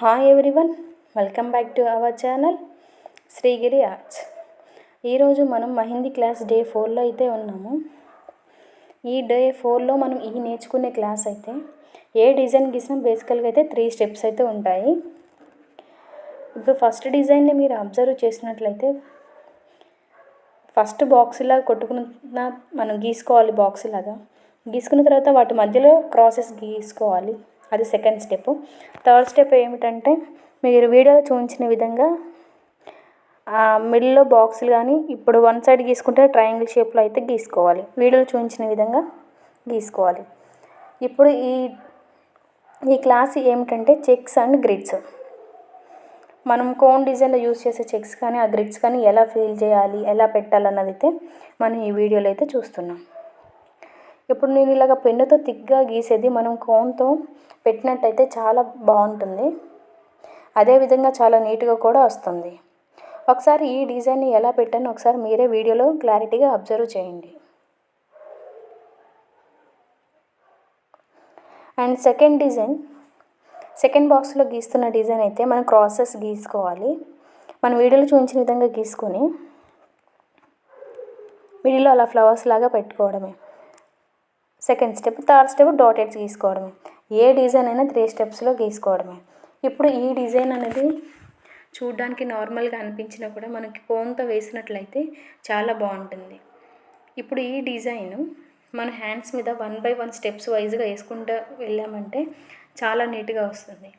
Hi everyone welcome back to our channel Srigiri arts ఈరోజు మనం mehndi class day ఫోర్లో అయితే ఉన్నాము. ఈ డే ఫోర్లో మనం ఈ నేర్చుకునే క్లాస్ అయితే ఏ డిజైన్ గీసినా బేసికల్గా అయితే త్రీ స్టెప్స్ అయితే ఉంటాయి. ఇప్పుడు ఫస్ట్ డిజైన్ని మీరు అబ్జర్వ్ చేసినట్లయితే ఫస్ట్ బాక్స్ కొట్టుకున్న మనం గీసుకోవాలి బాక్స్ లాగా. గీసుకున్న తర్వాత వాటి మధ్యలో క్రాసెస్ గీసుకోవాలి. అది సెకండ్ స్టెప్ థర్డ్ స్టెప్ ఏమిటంటే మీరు వీడియోలో చూపించిన విధంగా మిడిల్లో బాక్సులు కానీ ఇప్పుడు వన్ సైడ్ గీసుకుంటే ట్రయాంగిల్ షేప్లో అయితే గీసుకోవాలి. వీడియోలో చూపించిన విధంగా గీసుకోవాలి. ఇప్పుడు ఈ ఈ క్లాస్ ఏమిటంటే చెక్స్ అండ్ గ్రిడ్స్ మనం కోన్ డిజైన్లో యూస్ చేసే చెక్స్ కానీ ఆ గ్రిడ్స్ కానీ ఎలా ఫీల్ చేయాలి ఎలా పెట్టాలన్నది అయితే మనం ఈ వీడియోలో అయితే చూస్తున్నాం. ఇప్పుడు నేను ఇలాగ పెన్నుతో థిక్గా గీసేది మనం కోన్తో పెట్టినట్టయితే చాలా బాగుంటుంది. అదేవిధంగా చాలా నీట్గా కూడా వస్తుంది. ఒకసారి ఈ డిజైన్ని ఎలా పెట్టాను ఒకసారి మీరే వీడియోలో క్లారిటీగా అబ్జర్వ్ చేయండి. అండ్ సెకండ్ డిజైన్ సెకండ్ బాక్స్లో గీస్తున్న డిజైన్ అయితే మనం క్రాసెస్ గీసుకోవాలి. మన వీడియోలో చూపించిన విధంగా గీసుకొని వీడియోలో అలా ఫ్లవర్స్ లాగా పెట్టుకోవడమే. Second step third step dotteds గీసుకోవడమే. ఏ డిజైన్ అయినా త్రీ స్టెప్స్లో గీసుకోవడమే. ఇప్పుడు ఈ డిజైన్ అనేది చూడ్డానికి నార్మల్గా అనిపించినా కూడా మనకి ఫోన్తో వేసినట్లయితే చాలా బాగుంటుంది. ఇప్పుడు ఈ డిజైన్ మన హ్యాండ్స్ మీద వన్ బై వన్ స్టెప్స్ వైజ్గా వేసుకుంటూ వెళ్ళామంటే చాలా నీట్గా వస్తుంది.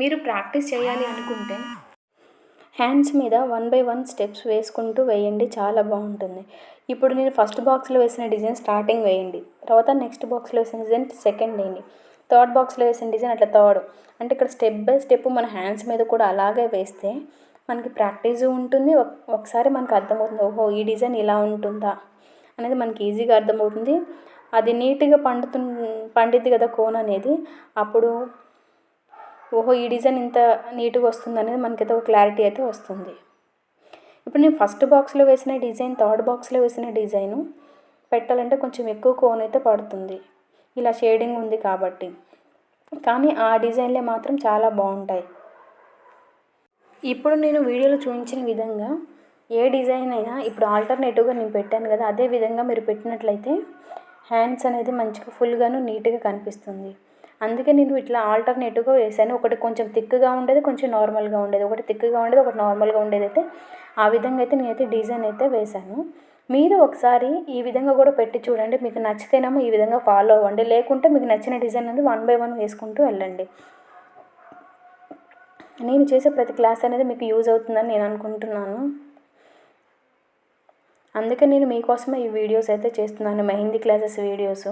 మీరు ప్రాక్టీస్ చేయాలి అనుకుంటే హ్యాండ్స్ మీద వన్ బై వన్ స్టెప్స్ వేసుకుంటూ వేయండి చాలా బాగుంటుంది. ఇప్పుడు నేను ఫస్ట్ బాక్స్లో వేసిన డిజైన్ స్టార్టింగ్ వేయండి తర్వాత నెక్స్ట్ బాక్స్లో వేసిన డిజైన్ సెకండ్ వేయండి. థర్డ్ బాక్స్లో వేసిన డిజైన్ అట్లా థర్డ్. అంటే ఇక్కడ స్టెప్ బై స్టెప్ మన హ్యాండ్స్ మీద కూడా అలాగే వేస్తే మనకి ప్రాక్టీస్ ఉంటుంది ఒకసారి మనకు అర్థమవుతుంది ఓహో ఈ డిజైన్ ఇలా ఉంటుందా అనేది మనకి ఈజీగా అర్థమవుతుంది. అది నీట్గా పండుతు పండిద్ది కదా కోన్ అనేది అప్పుడు ఓహో ఈ డిజైన్ ఇంత నీట్గా వస్తుంది అనేది మనకైతే ఒక క్లారిటీ అయితే వస్తుంది. ఇప్పుడు నేను ఫస్ట్ బాక్స్లో వేసిన డిజైన్ థర్డ్ బాక్స్లో వేసిన డిజైను పెట్టాలంటే కొంచెం ఎక్కువ కోన్ అయితే పడుతుంది. ఇలా షేడింగ్ ఉంది కాబట్టి. కానీ ఆ డిజైన్లే మాత్రం చాలా బాగుంటాయి. ఇప్పుడు నేను వీడియోలో చూపించిన విధంగా ఏ డిజైన్ అయినా ఇప్పుడు ఆల్టర్నేటివ్గా నేను పెట్టాను కదా అదే విధంగా మీరు పెట్టినట్లయితే హ్యాండ్స్ అనేది మంచిగా ఫుల్గాను నీట్గా కనిపిస్తుంది. అందుకే నేను ఇట్లా ఆల్టర్నేటివ్గా వేసాను. ఒకటి కొంచెం థిక్గా ఉండేది కొంచెం నార్మల్గా ఉండేది. ఒకటి థిక్గా ఉండేది ఒకటి నార్మల్గా ఉండేది అయితే ఆ విధంగా అయితే నేనైతే డిజైన్ అయితే వేశాను మీరు ఒకసారి ఈ విధంగా కూడా పెట్టి చూడండి. మీకు నచ్చితేనేమో ఈ విధంగా ఫాలో అవ్వండి. లేకుంటే మీకు నచ్చిన డిజైన్ అనేది వన్ బై వన్ వేసుకుంటూ వెళ్ళండి. నేను చేసే ప్రతి క్లాస్ అనేది మీకు యూజ్ అవుతుందని నేను అనుకుంటున్నాను. అందుకే నేను మీకోసమే ఈ వీడియోస్ అయితే చేస్తున్నాను. Mehndi classes videos.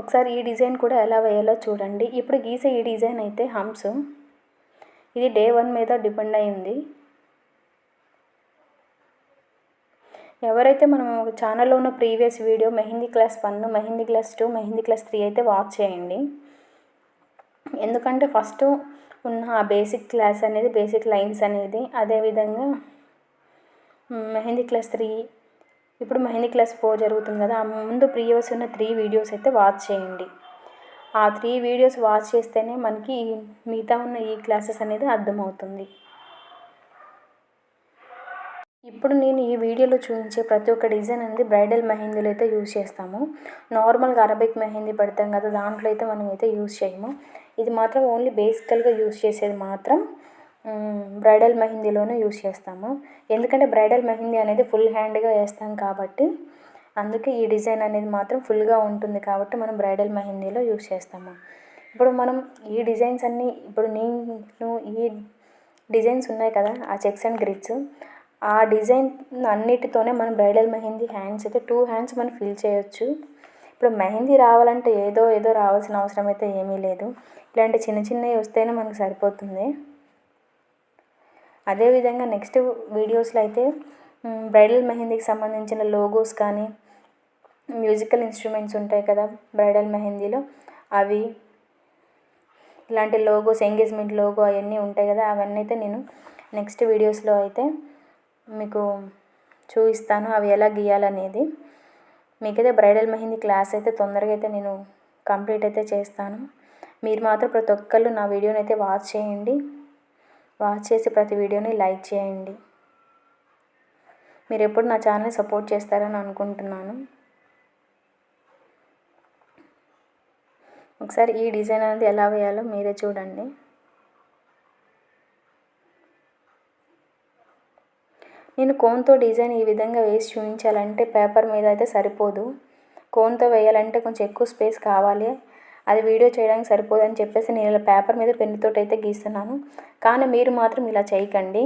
ఒకసారి ఈ డిజైన్ కూడా ఎలా వేయాలో చూడండి. ఇప్పుడు గీసే ఈ డిజైన్ అయితే హంప్స్ ఇది డే వన్ మీద డిపెండ్ అయి ఉంది ఎవరైతే మనం ఛానల్లో ఉన్న previous video mehndi class one mehndi class two mehndi class three అయితే వాచ్ చేయండి. ఎందుకంటే ఫస్ట్ ఉన్న ఆ బేసిక్ క్లాస్ అనేది బేసిక్ లైన్స్ అనేది అదేవిధంగా మెహందీ క్లాస్ త్రీ ఇప్పుడు మెహందీ క్లాస్ ఫోర్ జరుగుతుంది కదా ఆ ముందు ప్రీవియస్ ఉన్న త్రీ వీడియోస్ అయితే వాచ్ చేయండి. ఆ త్రీ వీడియోస్ వాచ్ చేస్తేనే మనకి మిగతా ఉన్న ఈ క్లాసెస్ అనేది అర్థమవుతుంది. ఇప్పుడు నేను ఈ వీడియోలో చూపించే ప్రతి ఒక్క డిజైన్ అనేది బ్రైడల్ మెహందీలు అయితే యూజ్ చేస్తాము. నార్మల్గా అరబిక్ మెహందీ పెడతాం కదా దాంట్లో అయితే మనం అయితే యూజ్ చేయము. ఇది మాత్రం ఓన్లీ బేసికల్గా యూజ్ చేసేది మాత్రం బ్రైడల్ మెహందీలోనే యూస్ చేస్తాము. ఎందుకంటే బ్రైడల్ మెహందీ అనేది ఫుల్ హ్యాండ్గా వేస్తాం కాబట్టి అందుకే ఈ డిజైన్ అనేది మాత్రం ఫుల్గా ఉంటుంది కాబట్టి మనం బ్రైడల్ మెహందీలో యూస్ చేస్తాము. ఇప్పుడు మనం ఈ డిజైన్స్ అన్నీ ఇప్పుడు నేను ఈ డిజైన్స్ ఉన్నాయి కదా ఆ చెక్స్ అండ్ గ్రిడ్స్ ఆ డిజైన్ అన్నిటితోనే మనం బ్రైడల్ మెహందీ హ్యాండ్స్ అయితే టూ హ్యాండ్స్ మనం ఫిల్ చేయొచ్చు. ఇప్పుడు మెహందీ రావాలంటే ఏదో ఏదో రావాల్సిన అవసరం అయితే ఏమీ లేదు. ఇలాంటి చిన్న చిన్నవి వస్తేనే మనకు సరిపోతుంది. అదేవిధంగా నెక్స్ట్ వీడియోస్లో అయితే బ్రైడల్ మెహందీకి సంబంధించిన లోగోస్ కానీ మ్యూజికల్ ఇన్స్ట్రుమెంట్స్ ఉంటాయి కదా బ్రైడల్ మెహందీలో. అవి ఇలాంటి లోగోస్ ఎంగేజ్మెంట్ లోగో అవన్నీ ఉంటాయి కదా అవన్నీ అయితే నేను నెక్స్ట్ వీడియోస్లో అయితే మీకు చూపిస్తాను అవి ఎలా గీయాలనేది. మీకైతే బ్రైడల్ మెహందీ క్లాస్ అయితే తొందరగా అయితే నేను కంప్లీట్ అయితే చేస్తాను. మీరు మాత్రం ప్రతి ఒక్కళ్ళు నా వీడియోని అయితే వాచ్ చేయండి. వాచ్ చేసి ప్రతి వీడియోని లైక్ చేయండి. మీరు ఎప్పుడు నా ఛానల్ని సపోర్ట్ చేస్తారని అనుకుంటున్నాను. ఒకసారి ఈ డిజైన్ అనేది ఎలా వేయాలో మీరే చూడండి. నేను కోన్తో డిజైన్ ఈ విధంగా వేసి చూపించాలంటే పేపర్ మీద అయితే సరిపోదు. కోన్తో వేయాలంటే కొంచెం ఎక్కువ స్పేస్ కావాలి. అది వీడియో చేయడానికి సరిపోదని చెప్పేసి నేను ఇలా పేపర్ మీద పెన్నుతో అయితే గీస్తున్నాను. కానీ మీరు మాత్రం ఇలా చేయకండి.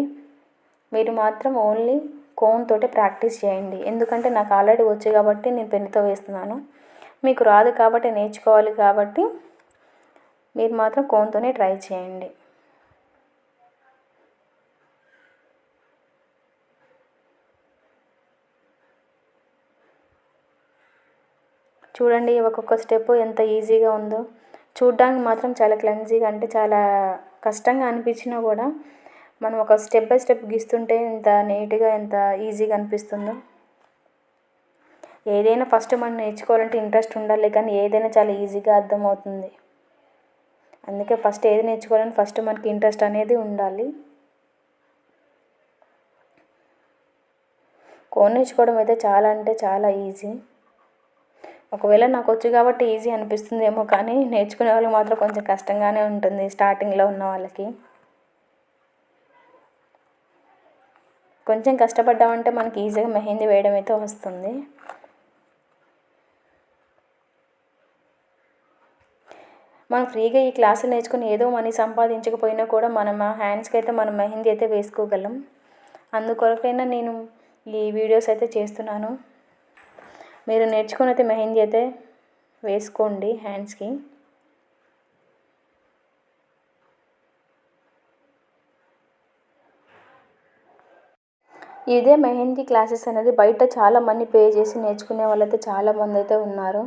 మీరు మాత్రం ఓన్లీ కోన్ తోటే ప్రాక్టీస్ చేయండి. ఎందుకంటే నాకు ఆల్రెడీ వచ్చు కాబట్టి నేను పెన్నుతో వేస్తున్నాను. మీకు రాదు కాబట్టి నేర్చుకోవాలి కాబట్టి మీరు మాత్రం కోన్తోనే ట్రై చేయండి. చూడండి ఒక్కొక్క స్టెప్ ఎంత ఈజీగా ఉందో. చూడ్డానికి మాత్రం చాలా క్లెన్జీగా అంటే చాలా కష్టంగా అనిపించినా కూడా మనం ఒక స్టెప్ బై స్టెప్ గీస్తుంటే ఎంత నీట్గా ఎంత ఈజీగా అనిపిస్తుందో. ఏదైనా ఫస్ట్ మనం నేర్చుకోవాలంటే ఇంట్రెస్ట్ ఉండాలి కానీ ఏదైనా చాలా ఈజీగా అర్థమవుతుంది. అందుకే ఫస్ట్ ఏది నేర్చుకోవాలని ఫస్ట్ మనకి ఇంట్రెస్ట్ అనేది ఉండాలి. కోన్ నేర్చుకోవడం అయితే చాలా అంటే చాలా ఈజీ. ఒకవేళ నాకు వచ్చు కాబట్టి ఈజీ అనిపిస్తుందేమో కానీ నేర్చుకునే వాళ్ళకి మాత్రం కొంచెం కష్టంగానే ఉంటుంది స్టార్టింగ్లో ఉన్న వాళ్ళకి. కొంచెం కష్టపడ్డామంటే మనకి ఈజీగా మెహందీ వేయడం అయితే వస్తుంది. మనం ఫ్రీగా ఈ క్లాసులు నేర్చుకుని ఏదో మనీ సంపాదించకపోయినా కూడా మనం హ్యాండ్స్కి అయితే మనం మెహందీ అయితే వేసుకోగలం. అందుకొరకైనా నేను ఈ వీడియోస్ అయితే చేస్తున్నాను. మీరు నేర్చుకుని అయితే మెహందీ అయితే వేసుకోండి హ్యాండ్స్కి. ఇదే మెహందీ క్లాసెస్ అనేది బయట చాలా మనీ పే చేసి నేర్చుకునే వాళ్ళైతే చాలామంది అయితే ఉన్నారు.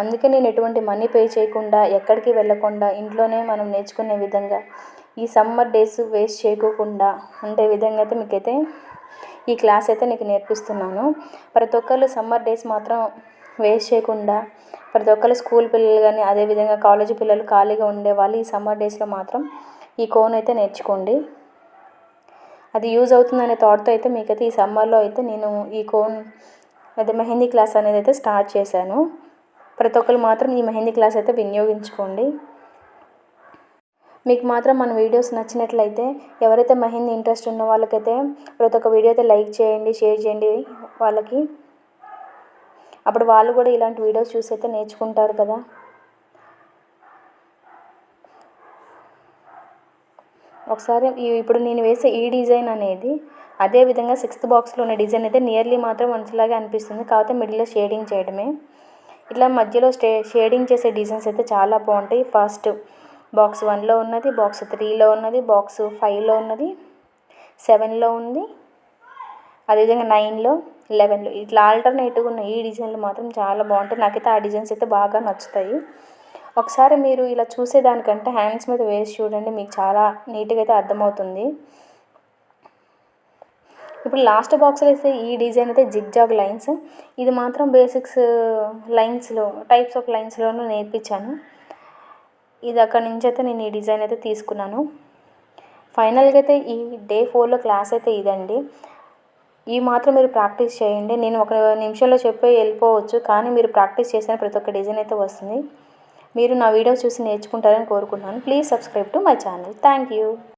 అందుకే నేను ఎటువంటి మనీ పే చేయకుండా ఎక్కడికి వెళ్ళకుండా ఇంట్లోనే మనం నేర్చుకునే విధంగా ఈ సమ్మర్ డేస్ వేస్ట్ చేయకోకుండా ఉండే విధంగా అయితే మీకైతే ఈ క్లాస్ అయితే నీకు నేర్పిస్తున్నాను. ప్రతి ఒక్కళ్ళు సమ్మర్ డేస్ మాత్రం వేస్ట్ చేయకుండా ప్రతి ఒక్కళ్ళు స్కూల్ పిల్లలు కానీ అదేవిధంగా కాలేజీ పిల్లలు ఖాళీగా ఉండేవాళ్ళు ఈ సమ్మర్ డేస్లో మాత్రం ఈ కోన్ అయితే నేర్చుకోండి. అది యూజ్ అవుతుందనే థాట్తో అయితే మీకైతే ఈ సమ్మర్లో అయితే నేను ఈ కోన్ అయితే మెహందీ క్లాస్ అనేది అయితే స్టార్ట్ చేశాను. ప్రతి ఒక్కరు మాత్రం ఈ మెహందీ క్లాస్ అయితే వినియోగించుకోండి. మీకు మాత్రం మన వీడియోస్ నచ్చినట్లయితే ఎవరైతే మెహందీ ఇంట్రెస్ట్ ఉన్న వాళ్ళకైతే ప్రతి ఒక్క వీడియో అయితే లైక్ చేయండి షేర్ చేయండి వాళ్ళకి. అప్పుడు వాళ్ళు కూడా ఇలాంటి వీడియోస్ చూసి అయితే నేర్చుకుంటారు కదా. ఒకసారి ఇప్పుడు నేను వేసే ఈ డిజైన్ అనేది అదే విధంగా సిక్స్త్ బాక్స్లో ఉన్న డిజైన్ అయితే నియర్లీ మాత్రం మంచిలాగే అనిపిస్తుంది. కాకపోతే మిడిల్లో షేడింగ్ చేయడమే. ఇట్లా మధ్యలో స్టే షేడింగ్ చేసే డిజైన్స్ అయితే చాలా బాగుంటాయి. ఫస్ట్ బాక్స్ వన్లో ఉన్నది బాక్స్ త్రీలో ఉన్నది బాక్స్ ఫైవ్లో ఉన్నది సెవెన్లో ఉంది అదేవిధంగా నైన్లో లెవెన్లో. ఇట్లా ఆల్టర్నేటివ్గా ఉన్న ఈ డిజైన్లు మాత్రం చాలా బాగుంటాయి. నాకైతే ఆ డిజైన్స్ అయితే బాగా నచ్చుతాయి. ఒకసారి మీరు ఇలా చూసేదానికంటే హ్యాండ్స్ మీద వేసి చూడండి మీకు చాలా నీట్గా అయితే అర్థమవుతుంది. ఇప్పుడు లాస్ట్ బాక్స్లో అయితే ఈ డిజైన్ అయితే జిగ్జాగ్ లైన్స్. ఇది మాత్రం బేసిక్స్ లైన్స్లో టైప్స్ ఆఫ్ లైన్స్లోనూ నేర్పించాను. ఇది అక్కడి నుంచి అయితే నేను ఈ డిజైన్ అయితే తీసుకున్నాను. ఫైనల్గా అయితే ఈ డే ఫోర్లో క్లాస్ అయితే ఇదండి. ఈ మాత్రం మీరు ప్రాక్టీస్ చేయండి. నేను ఒక నిమిషంలో చెప్పి వెళ్ళిపోవచ్చు కానీ మీరు ప్రాక్టీస్ చేసిన ప్రతి ఒక్క డిజైన్ అయితే వస్తుంది. మీరు నా వీడియో చూసి నేర్చుకుంటారని కోరుకుంటున్నాను. Please subscribe to my channel. Thank you.